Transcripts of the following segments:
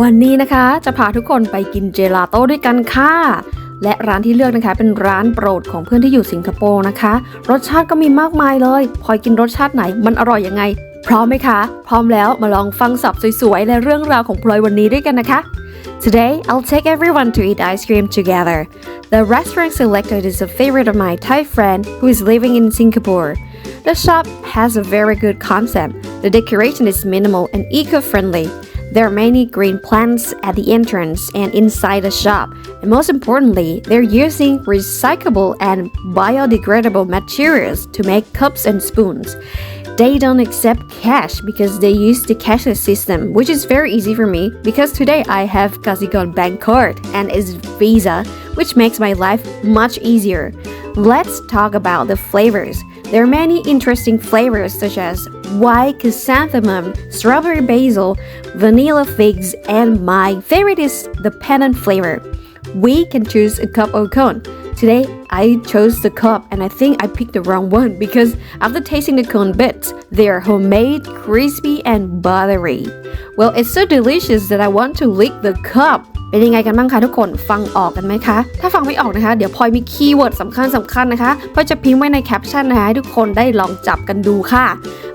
วันนี้นะคะจะพาทุกคนไปกินเจลาโต้ด้วยกันค่ะ และร้านที่เลือกนะคะ เป็นร้านโปรดของเพื่อนที่อยู่สิงคโปร์นะคะ รสชาติก็มีมากมายเลยพอยกินรสชาติไหนมันอร่อยยังไง พร้อมไหมคะ พร้อมแล้วมาลองฟังสับสวยๆ และเรื่องราวของพลอยวันนี้ด้วยกันนะคะ Today, I'll take everyone to eat ice cream together. The restaurant selected is a favorite of my Thai friend who is living in Singapore. The shop has a very good concept. The decoration is minimal and eco-friendly. There are many green plants at the entrance and inside the shop. And most importantly, they're using recyclable and biodegradable materials to make cups and spoons. They don't accept cash because they use the cashless system, which is very easy for me because today I have Kasigon Bank card and it's Visa, which makes my life much easier. Let's talk about the flavors. There are many interesting flavors such as white chrysanthemum, strawberry basil, vanilla figs, and my favorite is the pennant flavor. We can choose a cup or cone. Today, I chose the cup and I think I picked the wrong one because after tasting the cone bits, they are homemade, crispy, and buttery. Well, it's so delicious that I want to lick the cup. เป็นยังไงกันบ้างคะทุกคนฟังออกกันไหมคะ ถ้าฟังไม่ออกนะคะ เดี๋ยวพลอยมีคีย์เวิร์ดสำคัญสำคัญนะคะพลอยจะพิมพ์ไว้ในแคปชั่นนะคะให้ทุกคนได้ลองจับกันดูค่ะ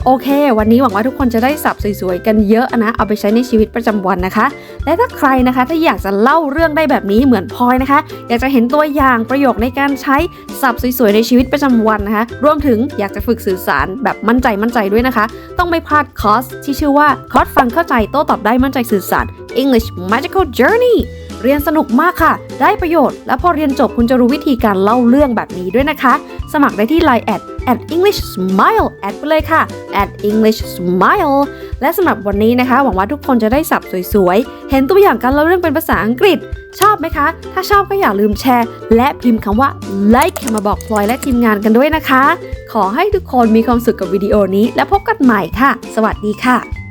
โอเค วันนี้หวังว่าทุกคนจะได้สับสวยๆกันเยอะนะ เอาไปใช้ในชีวิตประจำวันนะคะ และถ้าใครนะคะ ถ้าอยากจะเล่าเรื่องได้แบบนี้เหมือนพลอยนะคะ อยากจะเห็นตัวอย่างประโยคในการใช้สับสวยๆในชีวิตประจำวันนะคะ รวมถึงอยากจะฝึกสื่อสารแบบมั่นใจมั่นใจด้วยนะคะ ต้องไม่พลาดคอร์สที่ชื่อว่าคอร์สฟังเข้าใจโต้ตอบได้มั่นใจสื่อสาร English Magical Journey เรียนสนุกมากค่ะ ได้ประโยชน์ และพอเรียนจบคุณจะรู้วิธีการเล่าเรื่องแบบนี้ด้วยนะคะ สมัครได้ที่ Line แอด at English Smile แอดไปเลยค่ะ at English Smile และสำหรับวันนี้นะคะ หวังว่าทุกคนจะได้สับสวยๆ เห็นตัวอย่างการเล่าเรื่องเป็นภาษาอังกฤษ ชอบไหมคะ ถ้าชอบก็อย่าลืมแชร์ และพิมพ์คำว่า like มาบอกพลอยและทีมงานกันด้วยนะคะ ขอให้ทุกคนมีความสุขกับวิดีโอนี้ และพบกันใหม่ค่ะ สวัสดีค่ะ